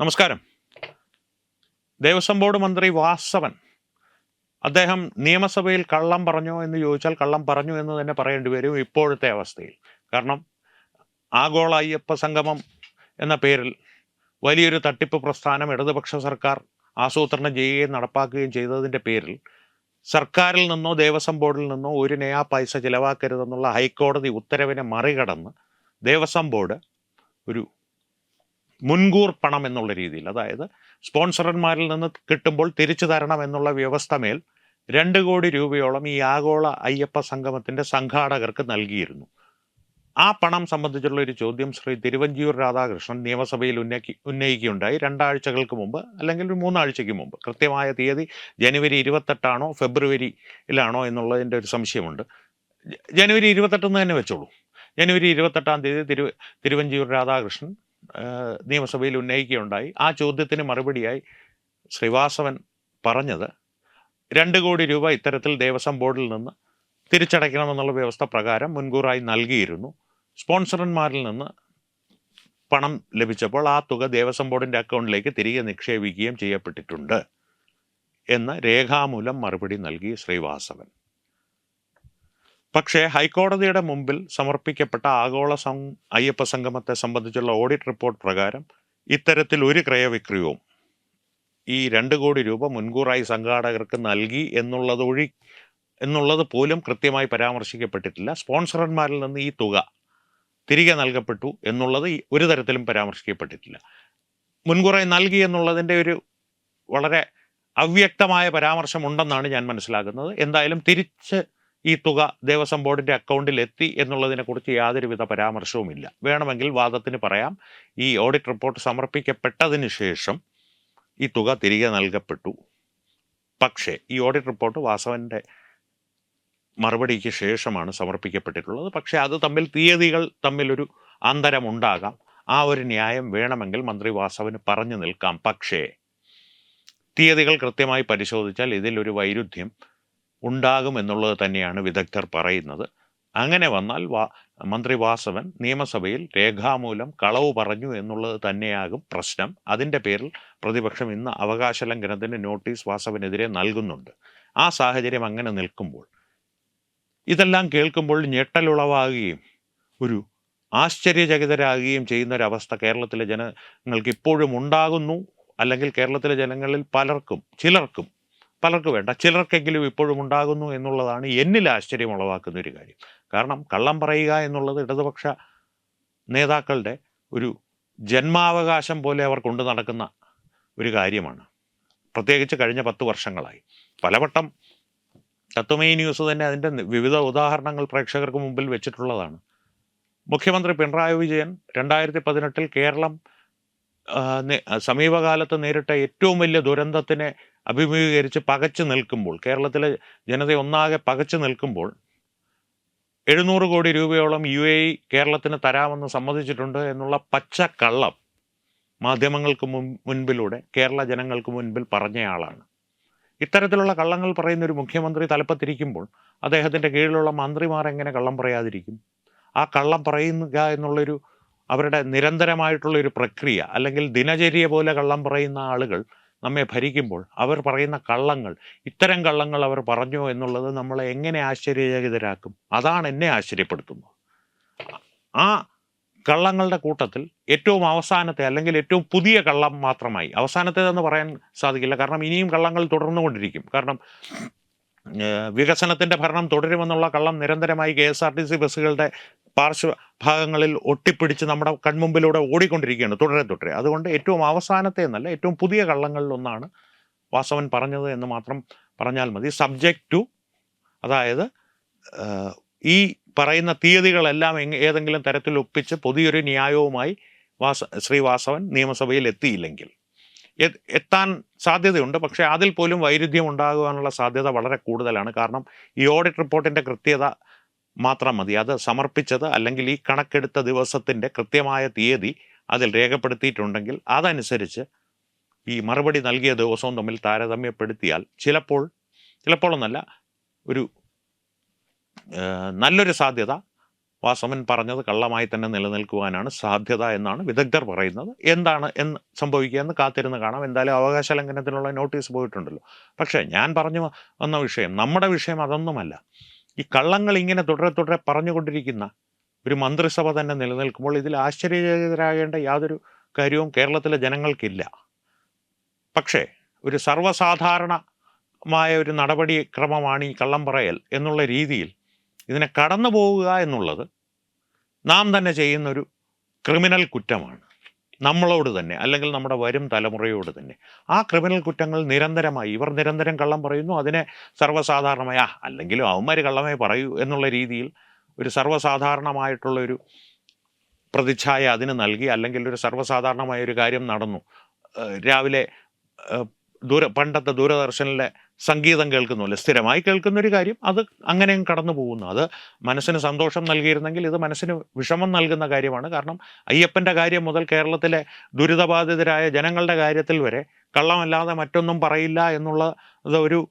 നമസ്കാരം. ദേവസ്വം ബോർഡ് മന്ത്രി വാസവൻ അദ്ദേഹം നിയമസഭയിൽ കള്ളം പറഞ്ഞോ എന്ന് ചോദിച്ചാൽ കള്ളം പറഞ്ഞു എന്ന് തന്നെ പറയേണ്ടി വരും ഇപ്പോഴത്തെ അവസ്ഥയിൽ. കാരണം ആഗോള അയ്യപ്പ സംഗമം എന്ന പേരിൽ വലിയൊരു തട്ടിപ്പ് പ്രസ്ഥാനം ഇടതുപക്ഷ സർക്കാർ ആസൂത്രണം ചെയ്യുകയും നടപ്പാക്കുകയും ചെയ്തതിന്റെ പേരിൽ സർക്കാരിൽ നിന്നോ ദേവസ്വം ബോർഡിൽ നിന്നോ ഒരു നയാ പൈസ ചിലവാക്കരുതെന്നുള്ള ഹൈക്കോടതി ഉത്തരവിനെ മറികടന്ന് ദേവസ്വം ബോർഡ് ഒരു മുൻകൂർ പണം എന്നുള്ള രീതിയിൽ. അതായത് സ്പോൺസർമാരിൽ നിന്ന് കിട്ടുമ്പോൾ തിരിച്ചു തരണം എന്നുള്ള വ്യവസ്ഥ മേൽ രണ്ട് കോടി രൂപയോളം ഈ ആഗോള അയ്യപ്പ സംഗമത്തിന്റെ സംഘാടകർക്ക് നൽകിയിരുന്നു. ആ പണം സംബന്ധിച്ചുള്ള ഒരു ചോദ്യം ശ്രീ തിരുവഞ്ചിയൂർ രാധാകൃഷ്ണൻ നിയമസഭയിൽ ഉന്നയിക്കി ഉന്നയിക്കുകയുണ്ടായി. രണ്ടാഴ്ചകൾക്ക് മുമ്പ് അല്ലെങ്കിൽ ഒരു മൂന്നാഴ്ചയ്ക്ക് മുമ്പ്. കൃത്യമായ തീയതി ജനുവരി ഇരുപത്തെട്ടാണോ ഫെബ്രുവരിയിലാണോ എന്നുള്ളതിന്റെ ഒരു സംശയമുണ്ട്. ജനുവരി ഇരുപത്തെട്ടെന്ന് തന്നെ വെച്ചോളൂ. ജനുവരി ഇരുപത്തെട്ടാം തീയതി തിരു തിരുവഞ്ചൂർ രാധാകൃഷ്ണൻ നിയമസഭയിൽ ഉന്നയിക്കുകയുണ്ടായി. ആ ചോദ്യത്തിന് മറുപടിയായി ശ്രീവാസവൻ പറഞ്ഞത് രണ്ട് കോടി രൂപ ഇത്തരത്തിൽ ദേവസ്വം ബോർഡിൽ നിന്ന് തിരിച്ചടയ്ക്കണമെന്നുള്ള വ്യവസ്ഥ പ്രകാരം മുൻകൂറായി നൽകിയിരുന്നു. സ്പോൺസർമാരിൽ നിന്ന് പണം ലഭിച്ചപ്പോൾ ആ തുക ദേവസ്വം ബോർഡിന്റെ അക്കൗണ്ടിലേക്ക് തിരികെ നിക്ഷേപിക്കുകയും ചെയ്യപ്പെട്ടിട്ടുണ്ട് എന്ന് രേഖാമൂലം മറുപടി നൽകി ശ്രീവാസവൻ. പക്ഷേ ഹൈക്കോടതിയുടെ മുമ്പിൽ സമർപ്പിക്കപ്പെട്ട ആഗോള സം അയ്യപ്പ സംഗമത്തെ സംബന്ധിച്ചുള്ള ഓഡിറ്റ് റിപ്പോർട്ട് പ്രകാരം ഇത്തരത്തിൽ ഒരു ക്രയവിക്രയവും ഈ രണ്ട് കോടി രൂപ മുൻകൂറായി സംഘാടകർക്ക് നൽകി എന്നുള്ളതൊഴി എന്നുള്ളത് പോലും കൃത്യമായി പരാമർശിക്കപ്പെട്ടിട്ടില്ല. സ്പോൺസറന്മാരിൽ നിന്ന് ഈ തുക തിരികെ നൽകപ്പെട്ടു എന്നുള്ളത് ഒരു തരത്തിലും പരാമർശിക്കപ്പെട്ടിട്ടില്ല. മുൻകൂറായി നൽകി എന്നുള്ളതിന്റെ ഒരു വളരെ അവ്യക്തമായ പരാമർശമുണ്ടെന്നാണ് ഞാൻ മനസ്സിലാക്കുന്നത്. എന്തായാലും തിരിച്ച് ഈ തുക ദേവസ്വം ബോർഡിന്റെ അക്കൗണ്ടിൽ എത്തി എന്നുള്ളതിനെക്കുറിച്ച് യാതൊരുവിധ പരാമർശവുമില്ല. വേണമെങ്കിൽ വാദത്തിന് പറയാം. ഈ ഓഡിറ്റ് റിപ്പോർട്ട് സമർപ്പിക്കപ്പെട്ടതിന് ശേഷം ഈ തുക തിരികെ നൽകപ്പെട്ടു. പക്ഷേ ഈ ഓഡിറ്റ് റിപ്പോർട്ട് വാസവന്റെ മറുപടിക്ക് ശേഷമാണ് സമർപ്പിക്കപ്പെട്ടിട്ടുള്ളത്. പക്ഷേ അത് തമ്മിൽ തീയതികൾ തമ്മിലൊരു അന്തരമുണ്ടാകാം. ആ ഒരു ന്യായം വേണമെങ്കിൽ മന്ത്രി വാസവന് പറഞ്ഞു നിൽക്കാം. പക്ഷേ തീയതികൾ കൃത്യമായി പരിശോധിച്ചാൽ ഇതിലൊരു വൈരുദ്ധ്യം ഉണ്ടാകും എന്നുള്ളത് തന്നെയാണ് വിദഗ്ധർ പറയുന്നത്. അങ്ങനെ വന്നാൽ വാ മന്ത്രി വാസവൻ നിയമസഭയിൽ രേഖാമൂലം കളവ് പറഞ്ഞു എന്നുള്ളത് തന്നെയാകും പ്രശ്നം. അതിന്റെ പേരിൽ പ്രതിപക്ഷം ഇന്ന് അവകാശ ലംഘനത്തിന് നോട്ടീസ് വാസവനെതിരെ നൽകുന്നുണ്ട്. ആ സാഹചര്യം അങ്ങനെ നിൽക്കുമ്പോൾ ഇതെല്ലാം കേൾക്കുമ്പോൾ ഞെട്ടലുളവാകുകയും ഒരു ആശ്ചര്യചകിതരാകുകയും ചെയ്യുന്ന ഒരവസ്ഥ കേരളത്തിലെ ജനങ്ങൾക്ക് ഇപ്പോഴും ഉണ്ടാകുന്നു. അല്ലെങ്കിൽ കേരളത്തിലെ ജനങ്ങളിൽ പലർക്കും ചിലർക്കും പലർക്ക് വേണ്ട. ചിലർക്കെങ്കിലും ഇപ്പോഴും ഉണ്ടാകുന്നു എന്നുള്ളതാണ് എന്നിൽ ആശ്ചര്യം ഉളവാക്കുന്ന ഒരു കാര്യം. കാരണം കള്ളം പറയുക എന്നുള്ളത് ഇടതുപക്ഷ നേതാക്കളുടെ ഒരു ജന്മാവകാശം പോലെ അവർ കൊണ്ടു നടക്കുന്ന ഒരു കാര്യമാണ്. പ്രത്യേകിച്ച് കഴിഞ്ഞ പത്ത് വർഷങ്ങളായി. പലവട്ടം തത്വമേ ന്യൂസ് തന്നെ അതിന്റെ വിവിധ ഉദാഹരണങ്ങൾ പ്രേക്ഷകർക്ക് മുമ്പിൽ വെച്ചിട്ടുള്ളതാണ്. മുഖ്യമന്ത്രി പിണറായി വിജയൻ രണ്ടായിരത്തി പതിനെട്ടിൽ കേരളം സമീപകാലത്ത് നേരിട്ട ഏറ്റവും വലിയ ദുരന്തത്തിനെ അഭിമുഖീകരിച്ച് പകച്ചു നിൽക്കുമ്പോൾ കേരളത്തിലെ ജനത ഒന്നാകെ പകച്ചു നിൽക്കുമ്പോൾ എഴുന്നൂറ് കോടി രൂപയോളം യു എ ഇ കേരളത്തിന് തരാമെന്ന് സമ്മതിച്ചിട്ടുണ്ട് എന്നുള്ള പച്ചക്കള്ളം മാധ്യമങ്ങൾക്ക് മുൻ- മുൻപിലൂടെ കേരള ജനങ്ങൾക്ക് മുൻപിൽ പറഞ്ഞയാളാണ്. ഇത്തരത്തിലുള്ള കള്ളങ്ങൾ പറയുന്ന ഒരു മുഖ്യമന്ത്രി തലപ്പത്തിരിക്കുമ്പോൾ അദ്ദേഹത്തിന്റെ കീഴിലുള്ള മന്ത്രിമാർ എങ്ങനെ കള്ളം പറയാതിരിക്കും? ആ കള്ളം പറയുക എന്നുള്ളൊരു അവരുടെ നിരന്തരമായിട്ടുള്ള ഒരു പ്രക്രിയ അല്ലെങ്കിൽ ദിനചര്യ പോലെ കള്ളം പറയുന്ന ആളുകൾ നമ്മെ ഭരിക്കുമ്പോൾ അവർ പറയുന്ന കള്ളങ്ങൾ ഇത്തരം കള്ളങ്ങൾ അവർ പറഞ്ഞു എന്നുള്ളത് നമ്മളെ എങ്ങനെ ആശ്ചര്യചകിതരാക്കും? അതാണ് എന്നെ ആശ്ചര്യപ്പെടുത്തുന്നത്. ആ കള്ളങ്ങളുടെ കൂട്ടത്തിൽ ഏറ്റവും അവസാനത്തെ അല്ലെങ്കിൽ ഏറ്റവും പുതിയ കള്ളം മാത്രമായി അവസാനത്തേതെന്ന് പറയാൻ സാധിക്കില്ല. കാരണം ഇനിയും കള്ളങ്ങൾ തുടർന്നുകൊണ്ടിരിക്കും. കാരണം വികസനത്തിന്റെ ഭരണം തുടരുമെന്നുള്ള കള്ളം നിരന്തരമായി K S R T C ബസ്സുകളുടെ പാർശ്വ ഭാഗങ്ങളിൽ ഒട്ടിപ്പിടിച്ച് നമ്മുടെ കൺമുമ്പിലൂടെ ഓടിക്കൊണ്ടിരിക്കുകയാണ് തുടരെ തുടരെ. അതുകൊണ്ട് ഏറ്റവും അവസാനത്തെ എന്നല്ല ഏറ്റവും പുതിയ കള്ളങ്ങളിൽ ഒന്നാണ് വാസവൻ പറഞ്ഞത് എന്ന് മാത്രം പറഞ്ഞാൽ മതി. സബ്ജക്റ്റ് ടു അതായത് ഈ പറയുന്ന തീയതികളെല്ലാം ഏതെങ്കിലും തരത്തിൽ ഒപ്പിച്ച് പുതിയൊരു ന്യായവുമായി വാസ ശ്രീവാസവൻ നിയമസഭയിൽ എത്തിയില്ലെങ്കിൽ. എത്താൻ സാധ്യതയുണ്ട് പക്ഷേ അതിൽ പോലും വൈരുദ്ധ്യം ഉണ്ടാകുവാനുള്ള സാധ്യത വളരെ കൂടുതലാണ്. കാരണം ഈ ഓഡിറ്റ് റിപ്പോർട്ടിന്റെ കൃത്യത മാത്രം മതി. അത് സമർപ്പിച്ചത് അല്ലെങ്കിൽ ഈ കണക്കെടുത്ത ദിവസത്തിന്റെ കൃത്യമായ തീയതി അതിൽ രേഖപ്പെടുത്തിയിട്ടുണ്ടെങ്കിൽ അതനുസരിച്ച് ഈ മറുപടി നൽകിയ ദിവസവും തമ്മിൽ താരതമ്യപ്പെടുത്തിയാൽ ചിലപ്പോൾ ചിലപ്പോഴൊന്നല്ല ഒരു നല്ലൊരു സാധ്യത വാസവൻ പറഞ്ഞത് കള്ളമായി തന്നെ നിലനിൽക്കുവാനാണ് സാധ്യത എന്നാണ് വിദഗ്ധർ പറയുന്നത്. എന്താണ് എന്ന് സംഭവിക്കുക എന്ന് കാത്തിരുന്ന് കാണാം. എന്തായാലും അവകാശ ലംഘനത്തിനുള്ള നോട്ടീസ് പോയിട്ടുണ്ടല്ലോ. പക്ഷേ ഞാൻ പറഞ്ഞു വന്ന വിഷയം നമ്മുടെ വിഷയം അതൊന്നുമല്ല. ഈ കള്ളങ്ങൾ ഇങ്ങനെ തുടരെ തുടരെ പറഞ്ഞുകൊണ്ടിരിക്കുന്ന ഒരു മന്ത്രിസഭ തന്നെ നിലനിൽക്കുമ്പോൾ ഇതിൽ ആശ്ചര്യചകിതരാകേണ്ട യാതൊരു കാര്യവും കേരളത്തിലെ ജനങ്ങൾക്കില്ല. പക്ഷേ ഒരു സർവസാധാരണമായ ഒരു നടപടിക്രമമാണ് ഈ കള്ളം പറയൽ എന്നുള്ള രീതിയിൽ ഇതിനെ കടന്നു പോവുക എന്നുള്ളത് നാം തന്നെ ചെയ്യുന്നൊരു ക്രിമിനൽ കുറ്റമാണ്. നമ്മളോട് തന്നെ അല്ലെങ്കിൽ നമ്മുടെ വരും തലമുറയോട് തന്നെ. ആ ക്രിമിനൽ കുറ്റങ്ങൾ നിരന്തരമായി ഇവർ നിരന്തരം കള്ളം പറയുന്നു അതിനെ സർവസാധാരണമായ "ആ, അല്ലെങ്കിലും അവന്മാർ കള്ളമേ പറയൂ എന്നുള്ള രീതിയിൽ ഒരു സർവസാധാരണമായിട്ടുള്ള ഒരു പ്രതിച്ഛായ അതിന് നൽകി അല്ലെങ്കിൽ ഒരു സർവസാധാരണമായ ഒരു കാര്യം നടന്നു. രാവിലെ ദൂര പണ്ടത്തെ ദൂരദർശനിലെ സംഗീതം കേൾക്കുന്നുമില്ല സ്ഥിരമായി കേൾക്കുന്ന ഒരു കാര്യം അത് അങ്ങനെയും കടന്നു പോകുന്നു അത് മനസ്സിന് സന്തോഷം നൽകിയിരുന്നെങ്കിൽ ഇത് മനസ്സിന് വിഷമം നൽകുന്ന കാര്യമാണ്. കാരണം അയ്യപ്പന്റെ കാര്യം മുതൽ കേരളത്തിലെ ദുരിതബാധിതരായ ജനങ്ങളുടെ കാര്യത്തിൽ വരെ കള്ളമല്ലാതെ മറ്റൊന്നും പറയില്ല എന്നുള്ള ഒരു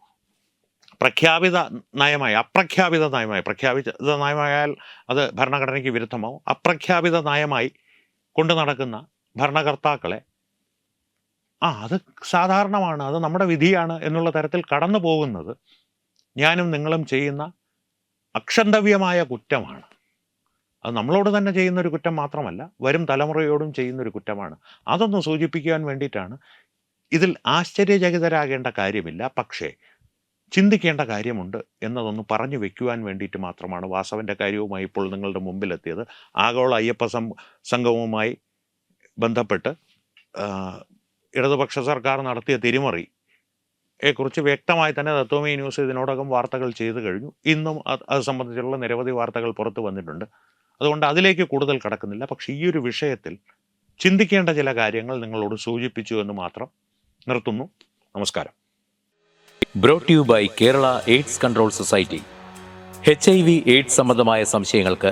പ്രഖ്യാപിത നയമായി അപ്രഖ്യാപിത നയമായി. പ്രഖ്യാപിത നയമായാൽ അത് ഭരണഘടനയ്ക്ക് വിരുദ്ധമാവും. അപ്രഖ്യാപിത നയമായി കൊണ്ടു നടക്കുന്ന ഭരണകർത്താക്കളെ ആ അത് സാധാരണമാണ് അത് നമ്മുടെ വിധിയാണ് എന്നുള്ള തരത്തിൽ കടന്നു പോകുന്നത് ഞാനും നിങ്ങളും ചെയ്യുന്ന അക്ഷന്തവ്യമായ കുറ്റമാണ്. അത് നമ്മളോട് തന്നെ ചെയ്യുന്ന ഒരു കുറ്റം മാത്രമല്ല വരും തലമുറയോടും ചെയ്യുന്ന ഒരു കുറ്റമാണ്. അതൊന്ന് സൂചിപ്പിക്കുവാൻ വേണ്ടിയിട്ടാണ്. ഇതിൽ ആശ്ചര്യചകിതരാകേണ്ട കാര്യമില്ല പക്ഷേ ചിന്തിക്കേണ്ട കാര്യമുണ്ട് എന്നതൊന്ന് പറഞ്ഞു വെക്കുവാൻ വേണ്ടിയിട്ട് മാത്രമാണ് വാസവന്റെ കാര്യവുമായി ഇപ്പോൾ നിങ്ങളുടെ മുമ്പിലെത്തിയത്. ആഗോള അയ്യപ്പ സംഘവുമായി ബന്ധപ്പെട്ട് ഇടതുപക്ഷ സർക്കാർ നടത്തിയ തിരിമറി. യെക്കുറിച്ച് വ്യക്തമായി തന്നെ തത്വമി ന്യൂസ് ഇതിനോടകം വാർത്തകൾ ചെയ്തു കഴിഞ്ഞു. ഇന്നും അത് സംബന്ധിച്ചുള്ള നിരവധി വാർത്തകൾ പുറത്തു വന്നിട്ടുണ്ട്. അതുകൊണ്ട് അതിലേക്ക് കൂടുതൽ കടക്കുന്നില്ല. പക്ഷേ ഈ ഒരു വിഷയത്തിൽ ചിന്തിക്കേണ്ട ചില കാര്യങ്ങൾ നിങ്ങളോട് സൂചിപ്പിച്ചു എന്ന് മാത്രം നിർത്തുന്നു. നമസ്കാരം. Brought you by Kerala AIDS control society H I V AIDS സംബന്ധമായ സംശയങ്ങൾക്ക്